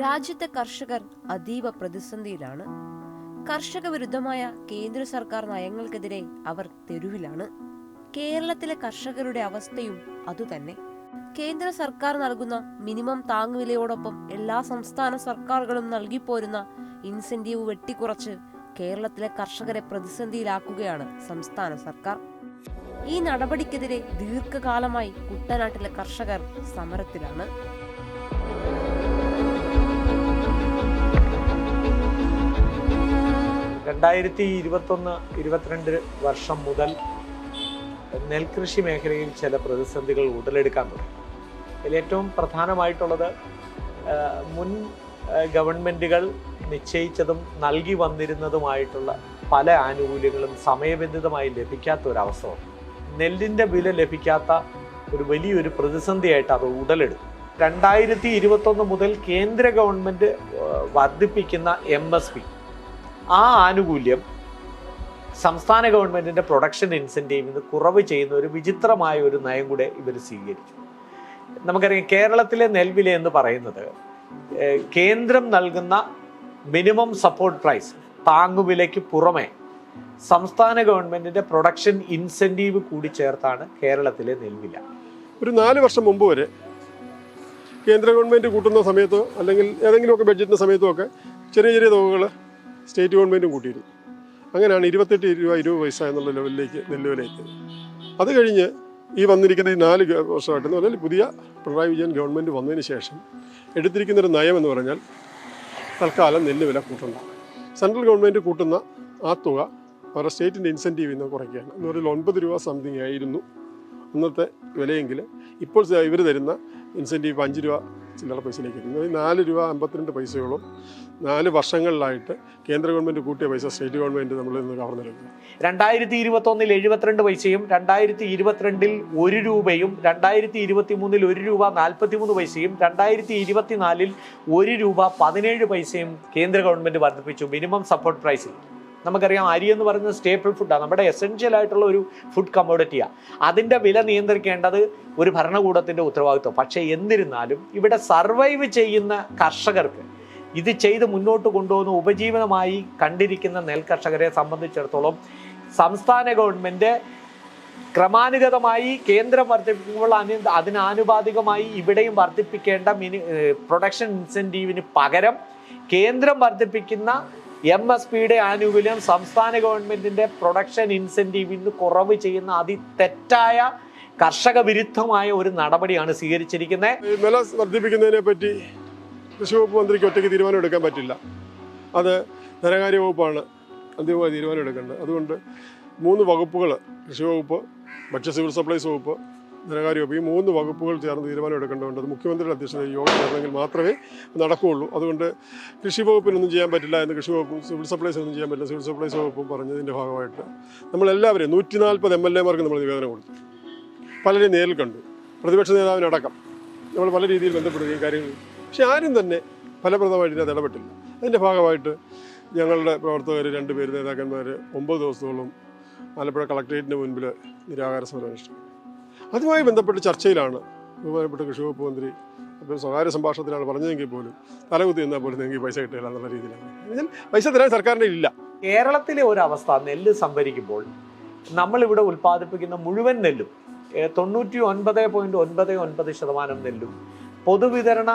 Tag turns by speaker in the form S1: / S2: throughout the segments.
S1: രാജ്യത്തെ കർഷകർ അതീവ പ്രതിസന്ധിയിലാണ്. കർഷക വിരുദ്ധമായ കേന്ദ്ര സർക്കാർ നയങ്ങൾക്കെതിരെ അവർ തെരുവിലാണ്. കേരളത്തിലെ കർഷകരുടെ അവസ്ഥയും അതുതന്നെ. കേന്ദ്ര സർക്കാർ നൽകുന്ന മിനിമം താങ്ങുവിലയോടൊപ്പം എല്ലാ സംസ്ഥാന സർക്കാരുകളും നൽകിപ്പോരുന്ന ഇൻസെന്റീവ് വെട്ടിക്കുറച്ച് കേരളത്തിലെ കർഷകരെ പ്രതിസന്ധിയിലാക്കുകയാണ് സംസ്ഥാന സർക്കാർ. ഈ നടപടിക്കെതിരെ ദീർഘകാലമായി കുട്ടനാട്ടിലെ കർഷകർ സമരത്തിലാണ്.
S2: രണ്ടായിരത്തി ഇരുപത്തൊന്ന് ഇരുപത്തിരണ്ട് വർഷം മുതൽ നെൽകൃഷി മേഖലയിൽ ചില പ്രതിസന്ധികൾ ഉടലെടുക്കാൻ തുടങ്ങി. ഇതിൽ ഏറ്റവും പ്രധാനമായിട്ടുള്ളത് മുൻ ഗവൺമെന്റുകൾ നിശ്ചയിച്ചതും നൽകി വന്നിരുന്നതുമായിട്ടുള്ള പല ആനുകൂല്യങ്ങളും സമയബന്ധിതമായി ലഭിക്കാത്ത വന്നു. നെല്ലിന്റെ വില ലഭിക്കാത്ത ഒരു വലിയൊരു പ്രതിസന്ധിയായിട്ട് അത് ഉടലെടുത്തു. രണ്ടായിരത്തി ഇരുപത്തൊന്ന് മുതൽ കേന്ദ്ര ഗവൺമെന്റ് വർദ്ധിപ്പിക്കുന്ന എം എസ് പി ആ ആനുകൂല്യം സംസ്ഥാന ഗവൺമെന്റിന്റെ പ്രൊഡക്ഷൻ ഇൻസെന്റീവിൽ നിന്ന് കുറവ് ചെയ്യുന്ന ഒരു വിചിത്രമായ ഒരു നയം കൂടെ ഇവർ സ്വീകരിച്ചു. നമുക്കറിയാം കേരളത്തിലെ നെൽവില എന്ന് പറയുന്നത് കേന്ദ്രം നൽകുന്ന മിനിമം സപ്പോർട്ട് പ്രൈസ് താങ്ങുവിലയ്ക്ക് പുറമെ സംസ്ഥാന ഗവൺമെന്റിന്റെ പ്രൊഡക്ഷൻ ഇൻസെന്റീവ് കൂടി ചേർത്താണ് കേരളത്തിലെ നെൽവില.
S3: ഒരു നാല് വർഷം മുമ്പ് വരെ കേന്ദ്ര ഗവൺമെന്റ് കൂട്ടുന്ന സമയത്തോ അല്ലെങ്കിൽ ഏതെങ്കിലുമൊക്കെ ബഡ്ജറ്റിന്റെ സമയത്തോ ഒക്കെ ചെറിയ ചെറിയ തുകകൾ സ്റ്റേറ്റ് ഗവൺമെന്റും കൂട്ടിയിരുന്നു. അങ്ങനെയാണ് ഇരുപത്തെട്ട് രൂപ ഇരുപത് പൈസ എന്നുള്ള ലെവലിലേക്ക് നെല്ലുവില എത്തിയത്. അത് കഴിഞ്ഞ് ഈ വന്നിരിക്കുന്ന ഈ നാല് വർഷമായിട്ട് എന്ന് പറഞ്ഞാൽ പുതിയ പിണറായി വിജയൻ ഗവൺമെന്റ് വന്നതിന് ശേഷം എടുത്തിരിക്കുന്ന ഒരു നയം എന്ന് പറഞ്ഞാൽ തൽക്കാലം നെല്ലുവില കൂട്ടണ്ട സെൻട്രൽ ഗവൺമെന്റ് കൂട്ടുന്ന ആ തുക അവരുടെ സ്റ്റേറ്റിന്റെ ഇൻസെന്റീവ് ഇന്ന് കുറയ്ക്കുകയാണ്. എന്ന് പറഞ്ഞാൽ ഒൻപത് രൂപ സംതിങ് ആയിരുന്നു അന്നത്തെ വിലയെങ്കിൽ. ഇപ്പോൾ ഇവർ തരുന്ന ഇൻസെന്റീവ് അഞ്ച് രൂപ ചില്ലറ പൈസയിലേക്ക് എത്തുന്നത് നാല് രൂപ അമ്പത്തിരണ്ട് പൈസയോളം നാല് വർഷങ്ങളിലായിട്ട് കേന്ദ്ര ഗവൺമെന്റ് കൂട്ടിയ പൈസ സ്റ്റേറ്റ് ഗവൺമെന്റ് നമ്മൾ ഇന്ന് കവർന്നെടുക്കുന്നു
S2: രണ്ടായിരത്തി ഇരുപത്തൊന്നിൽ എഴുപത്തിരണ്ട് പൈസയും രണ്ടായിരത്തി ഇരുപത്തിരണ്ടിൽ ഒരു രൂപയും രണ്ടായിരത്തി ഇരുപത്തി മൂന്നിൽ ഒരു രൂപ നാൽപ്പത്തി മൂന്ന് പൈസയും രണ്ടായിരത്തി ഇരുപത്തിനാലിൽ ഒരു രൂപ പതിനേഴ് പൈസയും കേന്ദ്ര ഗവൺമെന്റ് വർദ്ധിപ്പിച്ചു മിനിമം സപ്പോർട്ട് പ്രൈസിൽ. നമുക്കറിയാം അരി എന്ന് പറയുന്നത് സ്റ്റേപ്പിൾ ഫുഡാണ് നമ്മുടെ എസെൻഷ്യൽ ആയിട്ടുള്ള ഒരു ഫുഡ് കമ്മോഡിറ്റിയാണ് അതിന്റെ വില നിയന്ത്രിക്കേണ്ടത് ഒരു ഭരണകൂടത്തിന്റെ ഉത്തരവാദിത്വം. പക്ഷേ എന്നിരുന്നാലും ഇവിടെ സർവൈവ് ചെയ്യുന്ന കർഷകർക്ക് ഇത് ചെയ്ത് മുന്നോട്ട് കൊണ്ടുപോകുന്ന ഉപജീവനമായി കണ്ടിരിക്കുന്ന നെൽകർഷകരെ സംബന്ധിച്ചിടത്തോളം സംസ്ഥാന ഗവൺമെന്റ് ക്രമാനുഗതമായി കേന്ദ്രം വർദ്ധിപ്പിക്കുമ്പോൾ അനു അതിനാനുപാതികമായി ഇവിടെയും വർദ്ധിപ്പിക്കേണ്ട മിനി പ്രൊഡക്ഷൻ ഇൻസെന്റീവിന് പകരം കേന്ദ്രം വർദ്ധിപ്പിക്കുന്ന എം എസ് പിയുടെ ആനുകൂല്യം സംസ്ഥാന ഗവൺമെന്റിന്റെ പ്രൊഡക്ഷൻ ഇൻസെന്റീവിൽ നിന്ന് കുറവ് ചെയ്യുന്ന അതിതെറ്റായ കർഷക വിരുദ്ധമായ ഒരു നടപടിയാണ് സ്വീകരിച്ചിരിക്കുന്നത്.
S3: വില വർദ്ധിപ്പിക്കുന്നതിനെ പറ്റി കൃഷി വകുപ്പ് മന്ത്രിക്ക് ഒറ്റയ്ക്ക് തീരുമാനം എടുക്കാൻ പറ്റില്ല. അത് ധനകാര്യ വകുപ്പാണ് അന്തിമമായി തീരുമാനം എടുക്കേണ്ടത്. അതുകൊണ്ട് മൂന്ന് വകുപ്പുകൾ കൃഷി വകുപ്പ് ഭക്ഷ്യ സിവിൽ സപ്ലൈസ് വകുപ്പ് ധനകാര്യ വകുപ്പ് ഈ മൂന്ന് വകുപ്പുകൾ ചേർന്ന് തീരുമാനം എടുക്കേണ്ടതുണ്ട്. മുഖ്യമന്ത്രിയുടെ അധ്യക്ഷതയിൽ യോഗം ചേർന്നെങ്കിൽ മാത്രമേ നടക്കുകയുള്ളൂ. അതുകൊണ്ട് കൃഷി വകുപ്പിനൊന്നും ചെയ്യാൻ പറ്റില്ല എന്ന് കൃഷി വകുപ്പും സിവിൽ സപ്ലൈസിനൊന്നും ചെയ്യാൻ പറ്റില്ല. സിവിൽ സപ്ലൈസ് വകുപ്പും പറഞ്ഞതിന്റെ ഭാഗമായിട്ട് നമ്മളെല്ലാവരെയും നൂറ്റി നാൽപ്പത് എം എൽ എമാർക്ക് നമ്മൾ നിവേദനം കൊടുത്തു. പലരെയും നേരിൽ കണ്ടു. പ്രതിപക്ഷ നേതാവിനടക്കം നമ്മൾ പല രീതിയിൽ ബന്ധപ്പെടുകയും കാര്യങ്ങൾ പക്ഷെ ആരും തന്നെ ഫലപ്രദമായിട്ട് ഇതിനകത്ത് ഇടപെട്ടില്ല. അതിന്റെ ഭാഗമായിട്ട് ഞങ്ങളുടെ പ്രവർത്തകർ രണ്ടുപേര് നേതാക്കന്മാർ ഒമ്പത് ദിവസത്തോളം ആലപ്പുഴ കളക്ടറേറ്റിന് മുൻപിൽ നിരാകാര സമരം അനുഷ്ഠിച്ചു. അതുമായി ബന്ധപ്പെട്ട് ചർച്ചയിലാണ് ബഹുമാനപ്പെട്ട കൃഷി വകുപ്പ് മന്ത്രി അപ്പോൾ സ്വകാര്യ സംഭാഷണത്തിലാണ് പറഞ്ഞതെങ്കിൽ പോലും തലകുത്തി എന്നാൽ പോലും നിങ്ങൾക്ക് പൈസ കിട്ടില്ല എന്നുള്ള രീതിയിലാണ്. പൈസ തരാൻ സർക്കാരിന്റെ ഇല്ല.
S2: കേരളത്തിലെ ഒരു അവസ്ഥ നെല്ല് സംഭരിക്കുമ്പോൾ നമ്മളിവിടെ ഉൽപ്പാദിപ്പിക്കുന്ന മുഴുവൻ നെല്ലും തൊണ്ണൂറ്റി ഒൻപത് പോയിന്റ് ഒൻപത് ഒൻപത് ശതമാനം നെല്ലും പൊതുവിതരണ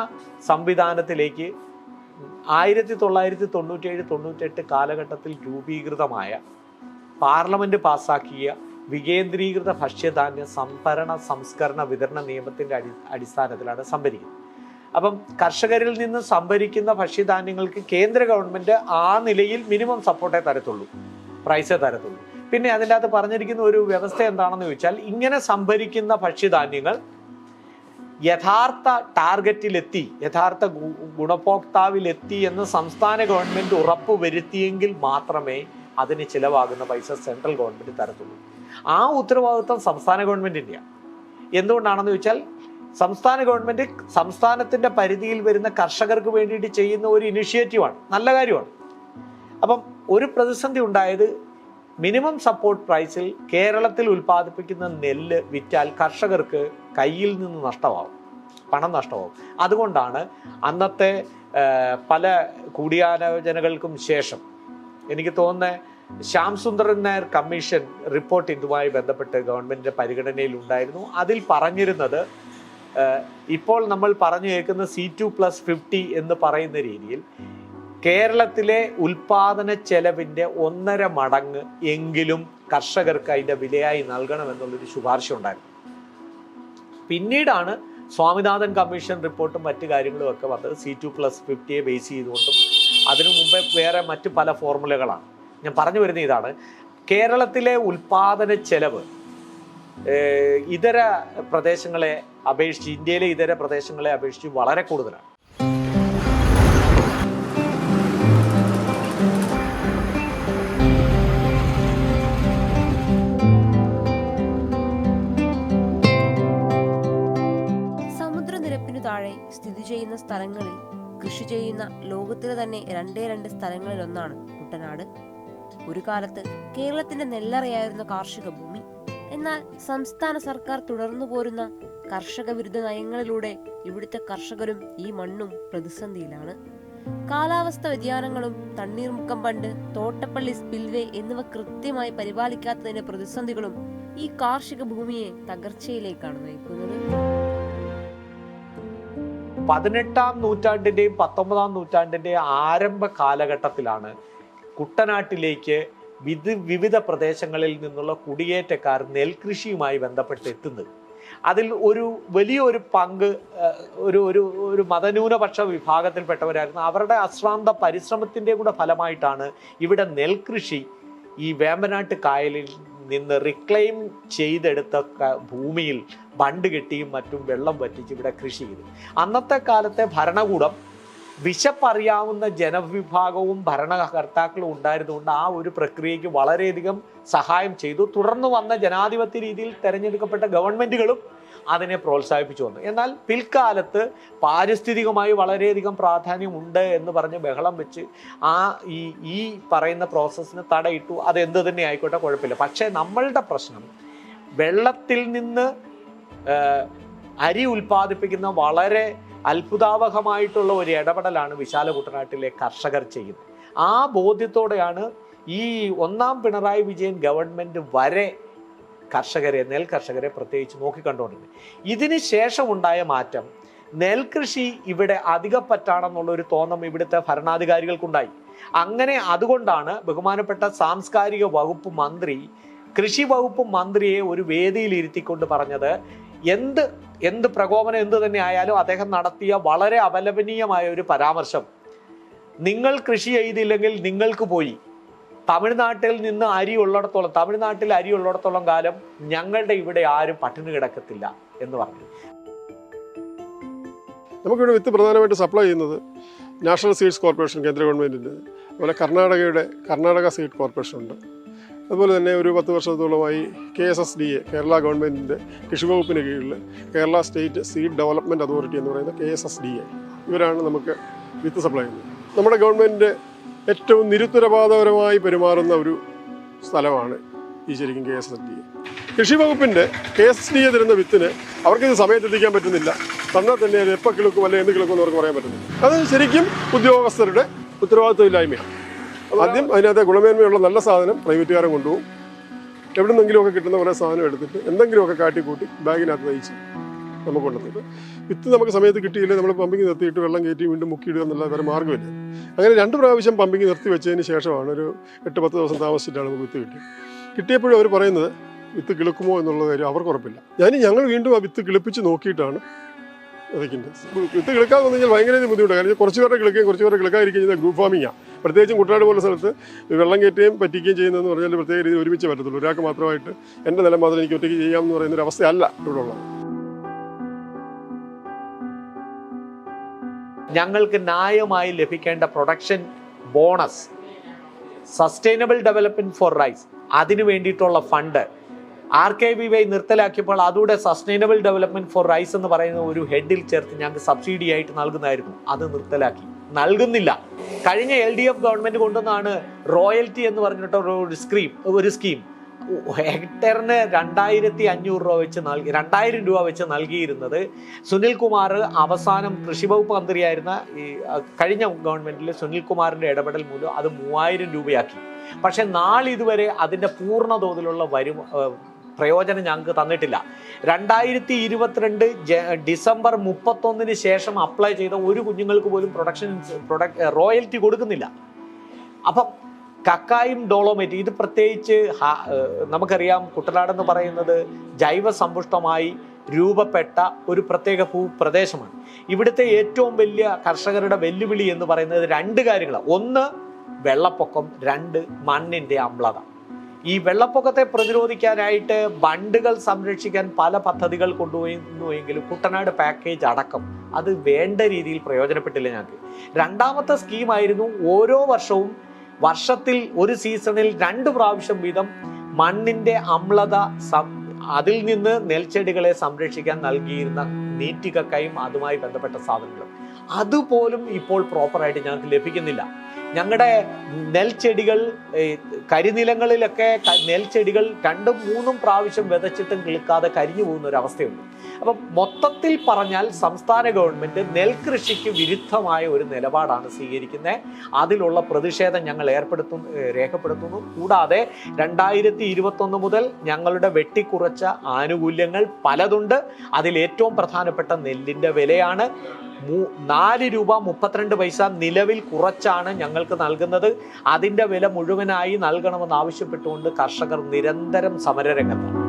S2: സംവിധാനത്തിലേക്ക് ആയിരത്തി തൊള്ളായിരത്തി തൊണ്ണൂറ്റിയേഴ് തൊണ്ണൂറ്റെട്ട് കാലഘട്ടത്തിൽ രൂപീകൃതമായ പാർലമെന്റ് പാസാക്കിയ വികേന്ദ്രീകൃത ഭക്ഷ്യധാന്യ സംഭരണ സംസ്കരണ വിതരണ നിയമത്തിന്റെ അടി അടിസ്ഥാനത്തിലാണ് സംഭരിക്കുന്നത്. അപ്പം കർഷകരിൽ നിന്ന് സംഭരിക്കുന്ന ഭക്ഷ്യധാന്യങ്ങൾക്ക് കേന്ദ്ര ഗവൺമെന്റ് ആ നിലയിൽ മിനിമം സപ്പോർട്ടേ തരത്തുള്ളൂ. പ്രൈസേ തരത്തുള്ളൂ. പിന്നെ അതിന്റെ അകത്ത് പറഞ്ഞിരിക്കുന്ന ഒരു വ്യവസ്ഥ എന്താണെന്ന് ചോദിച്ചാൽ ഇങ്ങനെ സംഭരിക്കുന്ന ഭക്ഷ്യധാന്യങ്ങൾ യഥാർത്ഥ ടാർഗറ്റിലെത്തി യഥാർത്ഥ ഗുണഭോക്താവിലെത്തി എന്ന് സംസ്ഥാന ഗവൺമെന്റ് ഉറപ്പ് വരുത്തിയെങ്കിൽ മാത്രമേ അതിന് ചിലവാകുന്ന പൈസ സെൻട്രൽ ഗവൺമെന്റ് തരത്തുള്ളൂ. ആ ഉത്തരവാദിത്വം സംസ്ഥാന ഗവൺമെന്റിന്റെയാണ് എന്തുകൊണ്ടാണെന്ന് ചോദിച്ചാൽ സംസ്ഥാന ഗവൺമെന്റ് സംസ്ഥാനത്തിന്റെ പരിധിയിൽ വരുന്ന കർഷകർക്ക് വേണ്ടിയിട്ട് ചെയ്യുന്ന ഒരു ഇനിഷ്യേറ്റീവാണ്. നല്ല കാര്യമാണ്. അപ്പം ഒരു പ്രതിസന്ധി ഉണ്ടായത് മിനിമം സപ്പോർട്ട് പ്രൈസിൽ കേരളത്തിൽ ഉൽപ്പാദിപ്പിക്കുന്ന നെല്ല് വിറ്റാൽ കർഷകർക്ക് കയ്യിൽ നിന്ന് നഷ്ടമാവും. പണം നഷ്ടമാവും. അതുകൊണ്ടാണ് അന്നത്തെ പല കൂടിയാലോചനകൾക്കും ശേഷം എനിക്ക് തോന്നുന്നത് ശ്യാം സുന്ദരൻ നായർ കമ്മീഷൻ റിപ്പോർട്ട് ഇതുമായി ബന്ധപ്പെട്ട് ഗവൺമെന്റിന്റെ പരിഗണനയിൽ ഉണ്ടായിരുന്നു. അതിൽ പറഞ്ഞിരുന്നത് ഇപ്പോൾ നമ്മൾ പറഞ്ഞു കേൾക്കുന്ന സി ടു പ്ലസ് ഫിഫ്റ്റി എന്ന് പറയുന്ന രീതിയിൽ കേരളത്തിലെ ഉൽപാദന ചെലവിന്റെ ഒന്നര മടങ്ങ് എങ്കിലും കർഷകർക്ക് അതിന്റെ വിലയായി നൽകണമെന്നുള്ളൊരു ശുപാർശ ഉണ്ടായിരുന്നു. പിന്നീടാണ് സ്വാമിനാഥൻ കമ്മീഷൻ റിപ്പോർട്ടും മറ്റു കാര്യങ്ങളും ഒക്കെ വന്നത് സി ടു പ്ലസ് ഫിഫ്റ്റിയെ ബേസ് ചെയ്തുകൊണ്ടും അതിനു മുമ്പേ വേറെ മറ്റു പല ഫോർമുലകളാണ്. ഞാൻ പറഞ്ഞു വരുന്ന ഇതാണ്. കേരളത്തിലെ ഉൽപാദന ചെലവ് ഇതര പ്രദേശങ്ങളെ അപേക്ഷിച്ച് ഇന്ത്യയിലെ ഇതര പ്രദേശങ്ങളെ അപേക്ഷിച്ച് വളരെ കൂടുതലാണ്.
S1: താഴെ സ്ഥിതി ചെയ്യുന്ന സ്ഥലങ്ങളിൽ കൃഷി ചെയ്യുന്ന ലോകത്തിലെ തന്നെ രണ്ടേ രണ്ട് സ്ഥലങ്ങളിലൊന്നാണ് കുട്ടനാട്. ഒരു കാലത്ത് കേരളത്തിന്റെ നെല്ലറയായിരുന്ന കാർഷിക ഭൂമി. എന്നാൽ സംസ്ഥാന സർക്കാർ തുടർന്നു പോരുന്ന കർഷക വിരുദ്ധ നയങ്ങളിലൂടെ ഇവിടുത്തെ കർഷകരും ഈ മണ്ണും പ്രതിസന്ധിയിലാണ്. കാലാവസ്ഥ വ്യതിയാനങ്ങളും തണ്ണീർമുക്കം പണ്ട് തോട്ടപ്പള്ളി സ്പിൽവേ എന്നിവ കൃത്യമായി പരിപാലിക്കാത്തതിന്റെ പ്രതിസന്ധികളും ഈ കാർഷിക ഭൂമിയെ തകർച്ചയിലേക്കാണ് നയിക്കുന്നത്.
S2: പതിനെട്ടാം നൂറ്റാണ്ടിന്റെയും പത്തൊമ്പതാം നൂറ്റാണ്ടിന്റെയും ആരംഭ കാലഘട്ടത്തിലാണ് കുട്ടനാട്ടിലേക്ക് വിധ വിവിധ പ്രദേശങ്ങളിൽ നിന്നുള്ള കുടിയേറ്റക്കാർ നെൽകൃഷിയുമായി ബന്ധപ്പെട്ട് എത്തുന്നത്. അതിൽ ഒരു വലിയൊരു പങ്ക് ഒരു ഒരു ഒരു മതന്യൂനപക്ഷ വിഭാഗത്തിൽപ്പെട്ടവരായിരുന്നു. അവരുടെ അശ്രാന്ത പരിശ്രമത്തിന്റെ കൂടെ ഫലമായിട്ടാണ് ഇവിടെ നെൽകൃഷി ഈ വേമ്പനാട്ട് കായലിൽ നിന്ന് റിക്ലെയിം ചെയ്തെടുത്ത ഭൂമിയിൽ ബണ്ട് കെട്ടിയും മറ്റും വെള്ളം വറ്റിച്ച് ഇവിടെ കൃഷി ചെയ്തു. അന്നത്തെ കാലത്തെ ഭരണകൂടം വിശപ്പറിയാവുന്ന ജനവിഭാഗവും ഭരണകർത്താക്കളും ഉണ്ടായിരുന്നുകൊണ്ട് ആ ഒരു പ്രക്രിയയ്ക്ക് വളരെയധികം സഹായം ചെയ്തു. തുടർന്ന് വന്ന ജനാധിപത്യ രീതിയിൽ തെരഞ്ഞെടുക്കപ്പെട്ട ഗവൺമെന്റുകളും അതിനെ പ്രോത്സാഹിപ്പിച്ചു വന്നു. എന്നാൽ പിൽക്കാലത്ത് പാരിസ്ഥിതികമായി വളരെയധികം പ്രാധാന്യമുണ്ട് എന്ന് പറഞ്ഞ് ബഹളം വെച്ച് ആ ഈ ഈ പറയുന്ന പ്രോസസ്സിന് തടയിട്ടു. അത് എന്ത് തന്നെ ആയിക്കോട്ടെ കുഴപ്പമില്ല. പക്ഷേ നമ്മളുടെ പ്രശ്നം വെള്ളത്തിൽ നിന്ന് അരി ഉൽപ്പാദിപ്പിക്കുന്ന വളരെ അത്ഭുതാവഹമായിട്ടുള്ള ഒരു ഇടപെടലാണ് വിശാല കുട്ടനാട്ടിലെ കർഷകർ ചെയ്യുന്നത്. ആ ബോധ്യത്തോടെയാണ് ഈ ഒന്നാം പിണറായി വിജയൻ ഗവൺമെന്റ് വരെ കർഷകരെ നെൽ കർഷകരെ പ്രത്യേകിച്ച് നോക്കിക്കണ്ടുകൊണ്ടിരുന്നത്. ഇതിന് ശേഷമുണ്ടായ മാറ്റം നെൽകൃഷി ഇവിടെ അധികപ്പറ്റാണെന്നുള്ള ഒരു തോന്നം ഇവിടുത്തെ ഭരണാധികാരികൾക്കുണ്ടായി. അങ്ങനെ അതുകൊണ്ടാണ് ബഹുമാനപ്പെട്ട സാംസ്കാരിക വകുപ്പ് മന്ത്രി കൃഷി വകുപ്പ് മന്ത്രിയെ ഒരു വേദിയിൽ ഇരുത്തിക്കൊണ്ട് പറഞ്ഞത് എന്ത് എന്ത് പ്രകോപനം എന്ത് തന്നെ ആയാലും അദ്ദേഹം നടത്തിയ വളരെ അപലപനീയമായ ഒരു പരാമർശം. നിങ്ങൾ കൃഷി ചെയ്തില്ലെങ്കിൽ നിങ്ങൾക്ക് പോയി. തമിഴ്നാട്ടിൽ നിന്ന് അരി ഉള്ളിടത്തോളം തമിഴ്നാട്ടിൽ അരി ഉള്ളിടത്തോളം കാലം ഞങ്ങളുടെ ഇവിടെ ആരും പട്ടിണി കിടക്കത്തില്ല എന്ന് പറഞ്ഞു.
S3: നമുക്കിവിടെ വിത്ത് പ്രധാനമായിട്ട് സപ്ലൈ ചെയ്യുന്നത് നാഷണൽ സീഡ്സ് കോർപ്പറേഷൻ കേന്ദ്ര ഗവൺമെന്റിന്റെ അതുപോലെ കർണാടകയുടെ കർണാടക സീഡ് കോർപ്പറേഷൻ ഉണ്ട്. അതുപോലെ തന്നെ ഒരു പത്ത് വർഷത്തോളമായി K S S D A Kerala ഗവൺമെന്റിന്റെ കൃഷി വകുപ്പിന് കീഴിൽ Kerala state seed development authority എന്ന് പറയുന്ന K S S D A. ഇവരാണ് നമുക്ക് വിത്ത് സപ്ലൈ ചെയ്യുന്നത്. നമ്മുടെ ഗവൺമെന്റ് ഏറ്റവും നിരുത്തരവാദപരമായി പെരുമാറുന്ന ഒരു സ്ഥലമാണ് ഈ ശരിക്കും K S S D A. കൃഷി വകുപ്പിന്റെ കെ എസ് ഡി എ തരുന്ന വിത്തിന് അവർക്കിത് സമയത്തെത്തിക്കാൻ പറ്റുന്നില്ല. തന്നാൽ തന്നെ എപ്പോൾ കിളുക്കും അല്ലെങ്കിൽ എന്ത് കിളുക്കും എന്ന് അവർക്ക് പറയാൻ പറ്റുന്നില്ല. അത് ശരിക്കും ഉദ്യോഗസ്ഥരുടെ ഉത്തരവാദിത്വമില്ലായ്മയാണ്. ആദ്യം അതിനകത്ത് ഗുണമേന്മയുള്ള നല്ല സാധനം പ്രൈവറ്റുകാരൻ കൊണ്ടുപോകും. എവിടെ നിന്നെങ്കിലുമൊക്കെ കിട്ടുന്ന കുറേ സാധനം എടുത്തിട്ട് എന്തെങ്കിലുമൊക്കെ കാട്ടിക്കൂട്ടി ബാഗിനകത്ത് തയ്ച്ച് നമുക്ക് കൊണ്ടുവന്നിട്ട് വിത്ത് നമുക്ക് സമയത്ത് കിട്ടിയില്ലേ നമ്മൾ പമ്പിങ് നിർത്തിയിട്ട് വെള്ളം കയറ്റി വീണ്ടും മുക്കിയിടുക എന്നുള്ള വേറെ മാർഗമില്ല. അങ്ങനെ രണ്ട് പ്രാവശ്യം പമ്പിങ് നിർത്തി വെച്ചതിന് ശേഷമാണ് ഒരു എട്ട് പത്ത് ദിവസം താമസിച്ചിട്ടാണ് നമുക്ക് വിത്ത് കിട്ടിയത്. കിട്ടിയപ്പോഴും അവർ പറയുന്നത് വിത്ത് കിളുക്കുമോ എന്നുള്ള കാര്യം അവർക്ക് ഉറപ്പില്ല. ഞാൻ ഞങ്ങൾ വീണ്ടും ആ വിത്ത് കിളിപ്പിച്ച് നോക്കിയിട്ടാണ് വിതയ്ക്കുന്നത് വിത്ത് കിളുക്കാന്ന് പറഞ്ഞാൽ ഭയങ്കര ബുദ്ധിമുട്ടാണ്. കാരണം കുറച്ച് പേരുടെ കിളുക്കുകയും കുറച്ച് പേരുടെ കിളുക്കാതിരിക്കുകയും ഗ്രൂപ്പ് ഫാമിങ്ങാണ് പ്രത്യേകിച്ചും കുട്ടനാട് പോലുള്ള സ്ഥലത്ത് വെള്ളം കയറ്റുകയും പറ്റിക്കുകയും ചെയ്യുന്നതെന്ന് പറഞ്ഞാൽ പ്രത്യേക രീതിയിൽ ഒരുമിച്ച് പറ്റത്തുള്ളൂ. ഒരാൾക്ക് മാത്രമായിട്ട് എന്റെ നില മാത്രം എനിക്ക് ഒറ്റയ്ക്ക് ചെയ്യാമെന്ന് പറയുന്ന ഒരു അവസ്ഥയല്ല ഇവിടെ ഉള്ളത്
S2: ഞങ്ങൾക്ക് ന്യായമായി ലഭിക്കേണ്ട production bonus sustainable development for rice അതിനു വേണ്ടിയിട്ടുള്ള fund R K B Y നിർത്തലാക്കിയപ്പോൾ അതുകൂടെ സസ്റ്റൈനബിൾ ഡെവലപ്മെന്റ് ഫോർ റൈസ് എന്ന് പറയുന്ന ഒരു ഹെഡിൽ ചേർത്ത് ഞങ്ങൾക്ക് സബ്സിഡി ആയിട്ട് നൽകുന്നതായിരുന്നു. അത് നിർത്തലാക്കി. നൽകുന്നില്ല. കഴിഞ്ഞ എൽ ഡി എഫ് ഗവൺമെന്റ് കൊണ്ടുവന്നാണ് റോയൽറ്റി എന്ന് പറഞ്ഞിട്ട് ഒരു സ്കീം ഒരു സ്കീം ഹെക്ടറിന് രണ്ടായിരത്തി അഞ്ഞൂറ് രൂപ വെച്ച് നൽകി രണ്ടായിരം രൂപ വെച്ച് നൽകിയിരുന്നത് സുനിൽ കുമാർ അവസാനം കൃഷി വകുപ്പ് മന്ത്രിയായിരുന്ന ഈ കഴിഞ്ഞ ഗവൺമെന്റിൽ സുനിൽ കുമാറിന്റെ ഇടപെടൽ മൂലം അത് മൂവായിരം രൂപയാക്കി. പക്ഷെ നാളിതുവരെ അതിന്റെ പൂർണ തോതിലുള്ള വരും പ്രയോജനം ഞങ്ങൾക്ക് തന്നിട്ടില്ല. രണ്ടായിരത്തി ഇരുപത്തിരണ്ട് ഡിസംബർ മുപ്പത്തൊന്നിന് ശേഷം അപ്ലൈ ചെയ്ത ഒരു കുഞ്ഞുങ്ങൾക്ക് പോലും പ്രൊഡക്ഷൻ പ്രൊഡക്ട് റോയൽറ്റി കൊടുക്കുന്നില്ല. അപ്പം കക്കായും ഡോളോമേറ്റ് ഇത് പ്രത്യേകിച്ച് നമുക്കറിയാം കുട്ടനാടെന്ന് പറയുന്നത് ജൈവ സമ്പുഷ്ടമായി രൂപപ്പെട്ട ഒരു പ്രത്യേക ഭൂപ്രദേശമാണ് ഇവിടുത്തെ ഏറ്റവും വലിയ കർഷകരുടെ വെല്ലുവിളി എന്ന് പറയുന്നത് രണ്ട് കാര്യങ്ങളാണ്. ഒന്ന് വെള്ളപ്പൊക്കം രണ്ട് മണ്ണിന്റെ അമ്ലത. ഈ വെള്ളപ്പൊക്കത്തെ പ്രതിരോധിക്കാനായിട്ട് ബണ്ടുകൾ സംരക്ഷിക്കാൻ പല പദ്ധതികൾ കൊണ്ടുപോയിരുന്നുവെങ്കിലും കുട്ടനാട് പാക്കേജ് അടക്കം അത് വേണ്ട രീതിയിൽ പ്രയോജനപ്പെട്ടില്ല ഞങ്ങൾക്ക്. രണ്ടാമത്തെ സ്കീമായിരുന്നു ഓരോ വർഷവും വർഷത്തിൽ ഒരു സീസണിൽ രണ്ട് പ്രാവശ്യം വീതം മണ്ണിന്റെ അമ്ലത അതിൽ നിന്ന് നെൽച്ചെടികളെ സംരക്ഷിക്കാൻ നൽകിയിരുന്ന നീറ്റുകക്കയും അതുമായി ബന്ധപ്പെട്ട സാധനങ്ങളും. അതുപോലും ഇപ്പോൾ പ്രോപ്പറായിട്ട് ഞങ്ങൾക്ക് ലഭിക്കുന്നില്ല. ഞങ്ങളുടെ നെൽച്ചെടികൾ കരിനിലങ്ങളിലൊക്കെ നെൽച്ചെടികൾ രണ്ടും മൂന്നും പ്രാവശ്യം വിതച്ചിട്ടും കിളിക്കാതെ കരിഞ്ഞു പോകുന്ന ഒരു അവസ്ഥയുണ്ട് അപ്പം മൊത്തത്തിൽ പറഞ്ഞാൽ സംസ്ഥാന ഗവൺമെന്റ് നെൽകൃഷിക്ക് വിരുദ്ധമായ ഒരു നിലപാടാണ് സ്വീകരിക്കുന്നത് അതിലുള്ള പ്രതിഷേധം ഞങ്ങൾ ഏർപ്പെടുത്തു രേഖപ്പെടുത്തുന്നു. കൂടാതെ രണ്ടായിരത്തി ഇരുപത്തൊന്ന് മുതൽ ഞങ്ങളുടെ വെട്ടിക്കുറച്ച ആനുകൂല്യങ്ങൾ പലതുണ്ട്. അതിൽ ഏറ്റവും പ്രധാനപ്പെട്ട നെല്ലിന്റെ വിലയാണ്. നാല് രൂപ മുപ്പത്തിരണ്ട് പൈസ നിലവിൽ കുറച്ചാണ് ഞങ്ങൾക്ക് നൽകുന്നത്. അതിന്റെ വില മുഴുവനായി നൽകണമെന്ന് ആവശ്യപ്പെട്ടുകൊണ്ട് കർഷകർ നിരന്തരം സമരരംഗത്താണ്